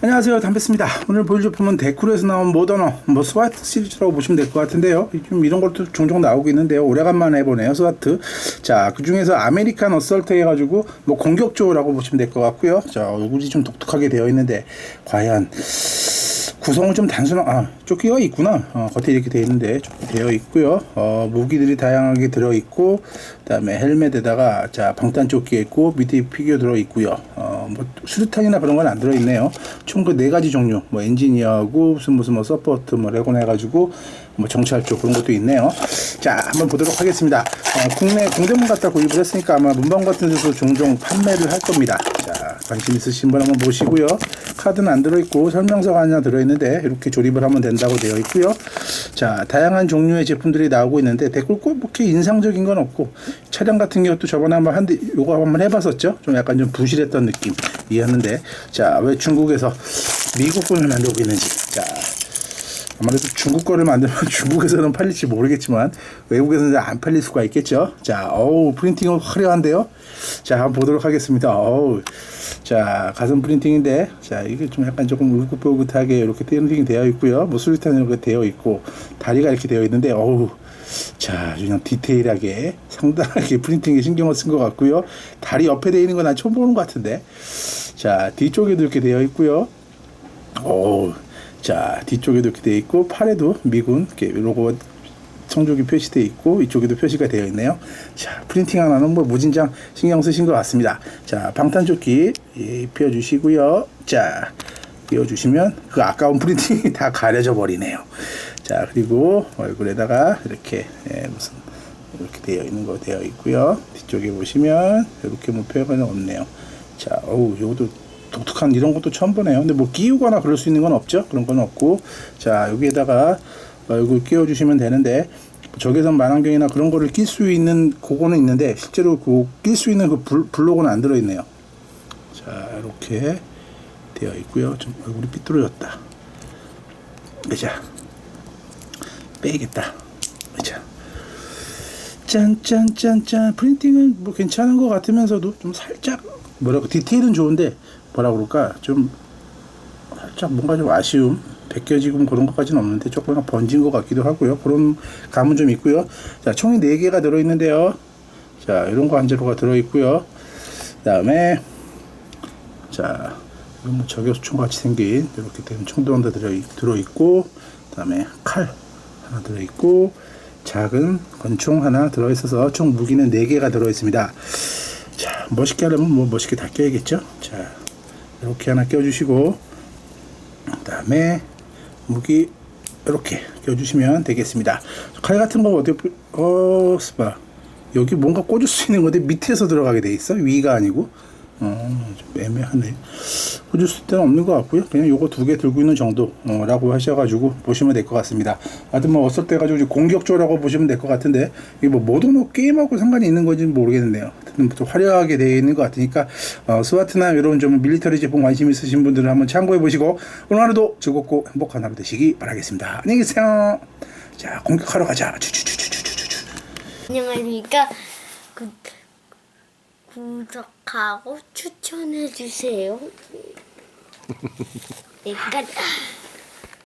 안녕하세요. 담배입니다. 오늘 보여줄 제품은 데쿠르에서 나온 모더너 뭐 스와트 시리즈라고 보시면 될 것 같은데요. 좀 이런 것도 종종 나오고 있는데요. 오래간만에 해보네요 스와트. 자 그 중에서 아메리칸 어설트 해가지고 뭐 공격조라고 보시면 될 것 같고요. 자 얼굴이 좀 독특하게 되어 있는데 과연 구성은 좀 단순한 아 조끼가 있구나. 어, 겉에 이렇게 되어 있는데 조끼 되어 있고요. 어, 무기들이 다양하게 들어 있고 그다음에 헬멧에다가 자 방탄 조끼 있고 밑에 피규어 들어 있고요. 어 뭐 수류탄이나 그런 건 안 들어 있네요. 총 그 네 가지 종류 뭐 엔지니어하고 무슨 무슨 뭐 서포트 뭐 레곤 해가지고 뭐 정찰 쪽 그런 것도 있네요. 자 한번 보도록 하겠습니다. 어, 국내 공대문 갖다 구입을 했으니까 아마 문방 같은 데서 종종 판매를 할 겁니다. 자 관심 있으신 분 한번 보시고요. 카드는 안 들어있고 설명서가 하나 들어있는데 이렇게 조립을 하면 된다고 되어 있고요. 자 다양한 종류의 제품들이 나오고 있는데 댓글 꼭 그렇게 인상적인 건 없고 차량 같은 경우도 저번에 한번 한대 요거 한번 해봤었죠? 좀 약간 좀 부실했던 느낌이었는데. 자 왜 중국에서 미국 분을 만들고 있는지. 자 아무래도 중국 거를 만들면 중국에서는 팔릴지 모르겠지만 외국에서는 안 팔릴 수가 있겠죠. 자, 어우 프린팅은 화려한데요. 자, 한번 보도록 하겠습니다. 어우, 자 가슴 프린팅인데, 자 이게 좀 약간 조금 울긋불긋하게 이렇게 프린팅이 되어 있고요. 뭐 수류탄 이렇게 되어 있고 다리가 이렇게 되어 있는데, 어우. 자, 그냥 디테일하게 상당하게 프린팅에 신경을 쓴 것 같고요. 다리 옆에 되어 있는 건 난 처음 보는 것 같은데. 자, 뒤쪽에도 이렇게 되어 있고요. 오, 자 뒤쪽에도 이렇게 되어 있고 팔에도 미군 이렇게 로고 성조기 표시되어 있고 이쪽에도 표시가 되어 있네요. 자 프린팅 하나는 뭐 무진장 신경 쓰신 것 같습니다. 자 방탄조끼 예, 입혀주시고요. 자 끼워주시면 그 아까운 프린팅이 다 가려져 버리네요. 자 그리고 얼굴에다가 이렇게 예, 무슨 이렇게 되어 있는 거 되어 있고요. 뒤쪽에 보시면 이렇게 뭐 표현은 없네요. 자, 어우, 요것도 독특한 이런 것도 처음 보네요. 근데 뭐 끼우거나 그럴 수 있는 건 없죠. 그런 건 없고. 자, 여기에다가 얼굴 끼워주시면 되는데, 적외선 만안경이나 그런 거를 낄 수 있는 그거는 있는데, 실제로 그낄 수 있는 그 블, 블록은 안 들어있네요. 자, 이렇게 되어 있고요. 좀 얼굴이 삐뚤어졌다. 자, 빼야겠다. 자. 짠짠짠짠 프린팅은 뭐 괜찮은 것 같으면서도 좀 살짝 뭐라고 디테일은 좋은데 뭐라 그럴까? 좀 살짝 뭔가 좀 아쉬움 벗겨지고 그런 것까지는 없는데 조금 번진 것 같기도 하고요. 그런 감은 좀 있고요. 자 총이 4개가 들어있는데요. 자 이런 거한 자루가 들어있고요. 그 다음에 자 이건 뭐 저격총 같이 생긴 이렇게 된 총도 하나 들어, 들어있고 그 다음에 칼 하나 들어있고 작은 권총 하나 들어있어서 총 무기는 4개가 들어있습니다. 자 멋있게 하려면 뭐 멋있게 다 껴야겠죠? 자 이렇게 하나 껴주시고 그 다음에 무기 이렇게 껴주시면 되겠습니다. 칼 같은 거 어디 어 스파. 여기 뭔가 꽂을 수 있는 건데 밑에서 들어가게 돼 있어? 위가 아니고 어, 좀 애매하네. 수 때는 없는 것 같고요. 그냥 요거 두 개 들고 있는 정도라고 하셔가지고 보시면 될 것 같습니다. 하여튼 뭐 어설 때 가지고 공격조라고 보시면 될 것 같은데 이게 뭐 모든 게임하고 상관이 있는 건지는 모르겠는데요. 하여튼 좀 화려하게 되어 있는 것 같으니까 어, 스와트나 이런 좀 밀리터리 제품 관심 있으신 분들은 한번 참고해 보시고 오늘 하루도 즐겁고 행복한 하루 되시기 바라겠습니다. 안녕히 계세요. 자 공격하러 가자. 주주주주주주주. 안녕하십니까. 구, 구독하고 추천해주세요. 네, 끝.